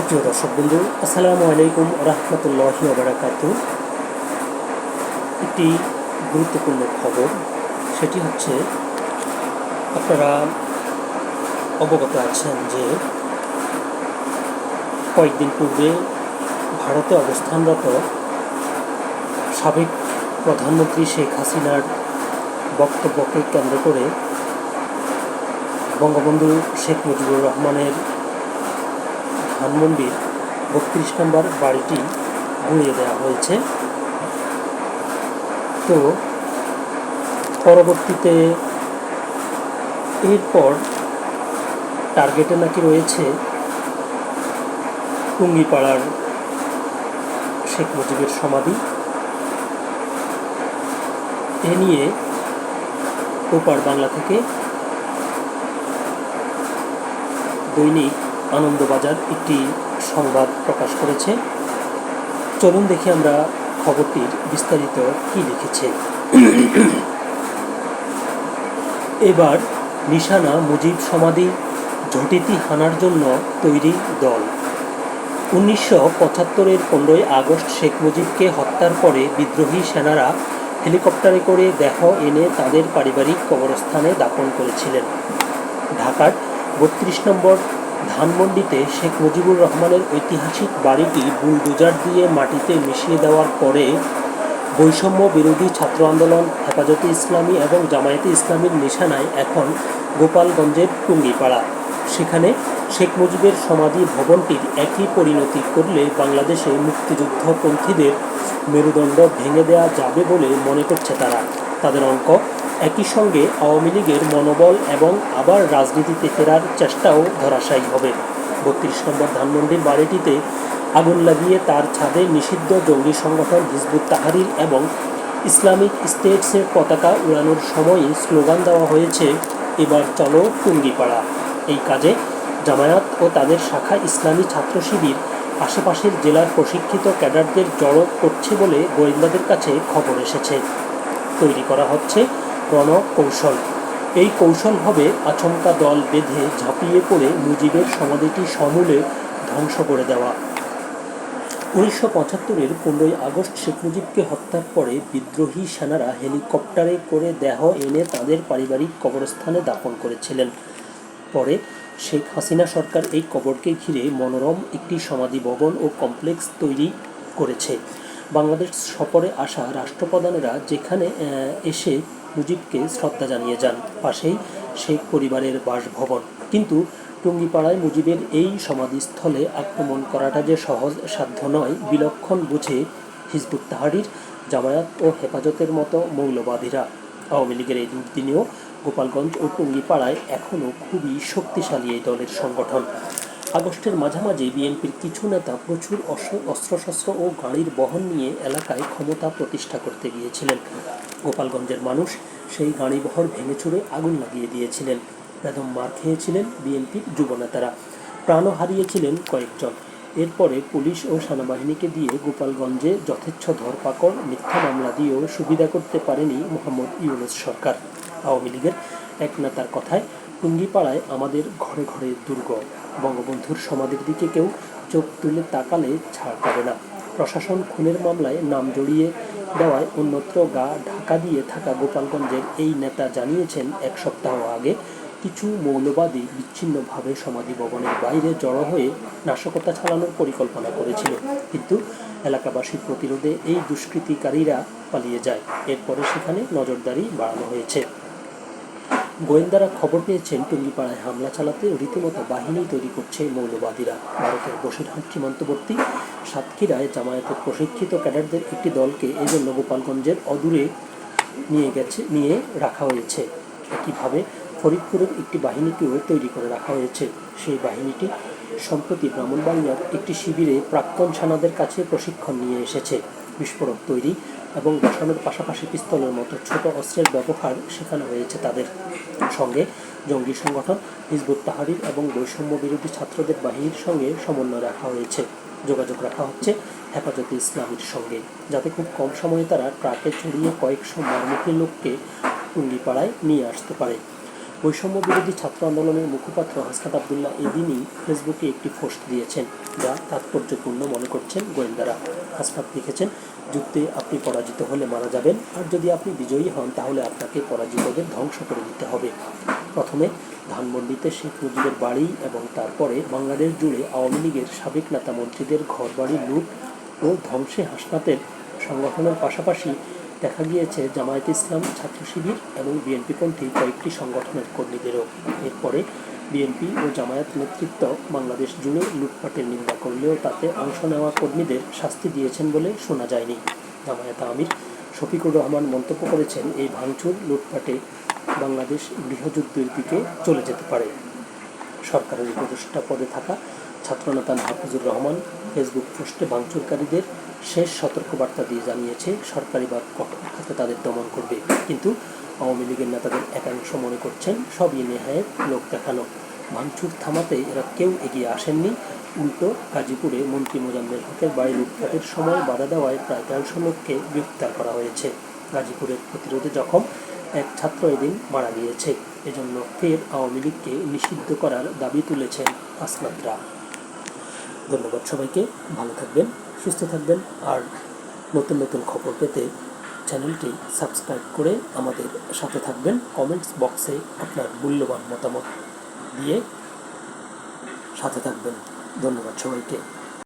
সুপ্রিয় দর্শক বন্ধু আসসালামু আলাইকুম রহমতুল্লাহ বারাকাতু একটি গুরুত্বপূর্ণ খবর, সেটি হচ্ছে আপনারা অবগত আছেন যে কয়েকদিন পূর্বে ভারতে অবস্থানরত সাবেক প্রধানমন্ত্রী শেখ হাসিনার বক্তব্যকে কেন্দ্র করে বঙ্গবন্ধু শেখ মুজিবুর রহমানের ধানমন্ডির বত্রিশ নম্বর বাড়িটি গুঁড়িয়ে দেওয়া হয়েছে। তো, পরবর্তীতে এরপর টার্গেটে নাকি রয়েছে টুঙ্গিপাড়ার শেখ মুজিবের সমাধি। এ নিয়ে ওপার বাংলা থেকে দৈনিক আনন্দবাজার একটি সংবাদ প্রকাশ করেছে। চলুন দেখি আমরা খবরটির বিস্তারিত কি লিখেছে। এবার নিশানা মুজিব সমাধি ঝটিতি হানার জন্য তৈরি দল। উনিশশো পঁচাত্তরের পনেরোই আগস্ট শেখ মুজিবকে হত্যার পরে বিদ্রোহী সেনারা হেলিকপ্টারে করে দেহ এনে তাদের পারিবারিক কবরস্থানে দাপন করেছিলেন। ঢাকার বত্রিশ নম্বর ধানমন্ডিতে শেখ মুজিবুর রহমানের ঐতিহাসিক বাড়িটি বুলডোজার দিয়ে মাটিতে মিশিয়ে দেওয়ার পরে বৈষম্য বিরোধী ছাত্র আন্দোলন, হেফাজতে ইসলামী এবং জামায়াতে ইসলামীর নিশানায় এখন গোপালগঞ্জের টুঙ্গিপাড়া। সেখানে শেখ মুজিবের সমাধি ভবনটির একই পরিণতি করলে বাংলাদেশে মুক্তিযুদ্ধপন্থীদের মেরুদণ্ড ভেঙে দেওয়া যাবে বলে মনে করছে তারা। তাদের অঙ্ক একই সঙ্গে আওয়ামী লীগের মনোবল এবং আবার রাজনীতিতে ফেরার চেষ্টাও ধরাশায়ী হবে। বত্রিশ নম্বর ধানমন্ডির বাড়িটিতে আগুন লাগিয়ে তার ছাদে নিষিদ্ধ জঙ্গি সংগঠন হিজবুত তাহারির এবং ইসলামিক স্টেটসের পতাকা উড়ানোর সময়ই স্লোগান দেওয়া হয়েছে, এবার চলো টুঙ্গিপাড়া। এই কাজে জামায়াত ও তাদের শাখা ইসলামী ছাত্র শিবির আশেপাশের জেলার প্রশিক্ষিত ক্যাডারদের জড়ো করছে বলে গোয়েন্দাদের কাছে খবর এসেছে। তৈরি করা হচ্ছে রণকৌশল। এই কৌশল হবে আচমকা দল বেঁধে ঝাঁপিয়ে পড়ে মুজিবের সমাধিটি সমূলে ধ্বংস করে দেওয়া। উনিশশো পঁচাত্তরের পনেরোই আগস্ট শেখ মুজিবকে হত্যার পরে বিদ্রোহী সেনারা হেলিকপ্টারে করে দেহ এনে তাদের পারিবারিক কবরস্থানে দাপন করেছিলেন। পরে শেখ হাসিনা সরকার এই কবরকে ঘিরে মনোরম একটি সমাধি ভবন ও কমপ্লেক্স তৈরি করেছে। বাংলাদেশ সফরে আসা রাষ্ট্রপ্রধানেরা যেখানে এসে মুজিবকে শ্রদ্ধা জানিয়ে যান, পাশেই শেখ পরিবারের বাসভবন। কিন্তু টুঙ্গিপাড়ায় মুজিবের এই সমাধিস্থলে আক্রমণ করাটা যে সহজ সাধ্য নয়, বিলক্ষণ বুঝে হিজবুত তাহারির জামায়াত ও হেফাজতের মতো মৌলবাদীরা। আওয়ামী লীগের এই দুর্দিনেও গোপালগঞ্জ ও টুঙ্গিপাড়ায় এখনও খুবই শক্তিশালী এই দলের সংগঠন। আগস্টের মাঝামাঝি বিএনপির কিছু নেতা প্রচুর অস্ত্রশস্ত্র ও গাড়ির বহন নিয়ে এলাকায় ক্ষমতা প্রতিষ্ঠা করতে গিয়েছিলেন। গোপালগঞ্জের মানুষ সেই গাড়িবহর ভেঙে চুরে আগুন লাগিয়ে দিয়েছিলেন। বেদম মার খেয়েছিলেন বিএনপির যুবনেতারা প্রাণও হারিয়েছিলেন কয়েকজন। এরপরে পুলিশ ও সেনাবাহিনীকে দিয়ে গোপালগঞ্জে যথেচ্ছ ধরপাকড়, মিথ্যা মামলা দিয়েও সুবিধা করতে পারেনি মোহাম্মদ ইউনুস সরকার। আওয়ামী লীগের এক নেতার কথায়, টুঙ্গিপাড়ায় আমাদের ঘরে ঘরে দুর্গ। বঙ্গবন্ধুর সমাধির দিকে কেউ চোখ তুলে তাকালে ছাড় পাবে না। প্রশাসন খুনের মামলায় নাম জড়িয়ে দেওয়ায় অন্যত্র গা ঢাকা দিয়ে থাকা গোপালগঞ্জের এই নেতা জানিয়েছেন, এক সপ্তাহ আগে কিছু মৌলবাদী বিচ্ছিন্নভাবে সমাধি ভবনের বাইরে জড়ো হয়ে নাশকতা চালানোর পরিকল্পনা করেছিল। কিন্তু এলাকাবাসীর প্রতিরোধে এই দুষ্কৃতিকারীরা পালিয়ে যায়। এরপরে সেখানে নজরদারি বাড়ানো হয়েছে। গোয়েন্দারা খবর পেয়েছেন টুঙ্গিপাড়ায় হামলা চালাতে রীতিমতো বাহিনী তৈরি করছে মৌলবাদীরা। ভারতের বসিরহাট সীমান্তবর্তী সাতক্ষীরায় জামায়াতের প্রশিক্ষিত ক্যাডারদের একটি দলকে এজন্য গোপালগঞ্জের অদূরে নিয়ে গেছে, নিয়ে রাখা হয়েছে। একইভাবে ফরিদপুরের একটি বাহিনীকেও তৈরি করে রাখা হয়েছে। সেই বাহিনীটি সম্প্রতি ব্রাহ্মণবাড়িয়ার একটি শিবিরে প্রাক্তন সেনাদের কাছে প্রশিক্ষণ নিয়ে এসেছে। বিস্ফোরক তৈরি এবং বসানোর পাশাপাশি পিস্তলের মতো ছোট অস্ত্রের ব্যবহার শেখানো হয়েছে তাদের সঙ্গে। জঙ্গি সংগঠন, হিজবুত তাহারির এবং বৈষম্য বিরোধী ছাত্রদের বাহিনীর সঙ্গে সমন্বয় রাখা হয়েছে। যোগাযোগ রাখা হচ্ছে হেফাজতে ইসলামের সঙ্গে। যাতে খুব কম সময়ে তারা ট্রাকে চড়িয়ে কয়েকশো মারমুখী লোককে টুঙ্গিপাড়ায় নিয়ে আসতে পারে। বৈষম্য বিরোধী ছাত্র আন্দোলনের মুখপাত্র হাসনাত আবদুল্লাহ এদিনই ফেসবুকে একটি পোস্ট দিয়েছেন, যা তাৎপর্যপূর্ণ মনে করছেন গোয়েন্দারা। হাসনাত লিখেছেন যুদ্ধে আপনি পরাজিত হলে মারা যাবেন। আর যদি আপনি বিজয়ী হন, তাহলে আপনাকে পরাজিতদের ধ্বংস করে দিতে হবে। প্রথমে ধানমন্ডিতে শেখ মুজিবের বাড়ি এবং তারপরে বাংলাদেশ জুড়ে আওয়ামী লীগের সাবেক নেতা মন্ত্রীদের ঘরবাড়ি লুট ও ধ্বংসে হাসনাতের সংগঠনের পাশাপাশি দেখা গিয়েছে জামায়াত ইসলাম ছাত্র শিবির এবং বিএনপিপন্থী কয়েকটি সংগঠনের কর্মীদেরও। এরপরে বিএনপি ও জামায়াত নেতৃত্ব বাংলাদেশ জুড়ে লুটপাটের নিন্দা করলেও তাতে অংশ নেওয়া কর্মীদের শাস্তি দিয়েছেন বলে শোনা যায়নি। জামায়াত আমির শফিকুর রহমান মন্তব্য করেছেন, এই ভাঙচুর লুটপাটে বাংলাদেশ গৃহযুদ্ধের দিকে চলে যেতে পারে। সরকারের উপদেষ্টা পদে থাকা ছাত্রনেতা মাহফুজুর রহমান ফেসবুক পোস্টে ভাঙচুরকারীদের শেষ সতর্কবার্তা দিয়ে জানিয়েছে, সরকারি বা কঠোর তাদের দমন করবে। কিন্তু আওয়ামী লীগের নেতাদের একাংশ মনে করছেন সবই নেহায়ের লোক দেখানো। ভাঙচুর থামাতে এরা কেউ এগিয়ে আসেননি। উল্টো গাজীপুরে মন্ত্রী মোজাম্মেল হকের বাড়ি লুটপাটের সময় বাধা দেওয়ায় প্রায় তেরোশো লোককে গ্রেপ্তার করা হয়েছে। গাজীপুরের প্রতিরোধে জখম এক ছাত্র এদিন মারা গিয়েছে। এজন্য ফের আওয়ামী লীগকে নিষিদ্ধ করার দাবি তুলেছেন আসনাদরা ধন্যবাদ সবাইকে। ভালো থাকবেন, সুস্থ থাকবেন। আর নতুন নতুন খবর পেতে চ্যানেলটি সাবস্ক্রাইব করে আমাদের সাথে থাকবেন। কমেন্টস বক্সে আপনার মূল্যবান মতামত দিয়ে সাথে থাকবেন। ধন্যবাদ সবাইকে।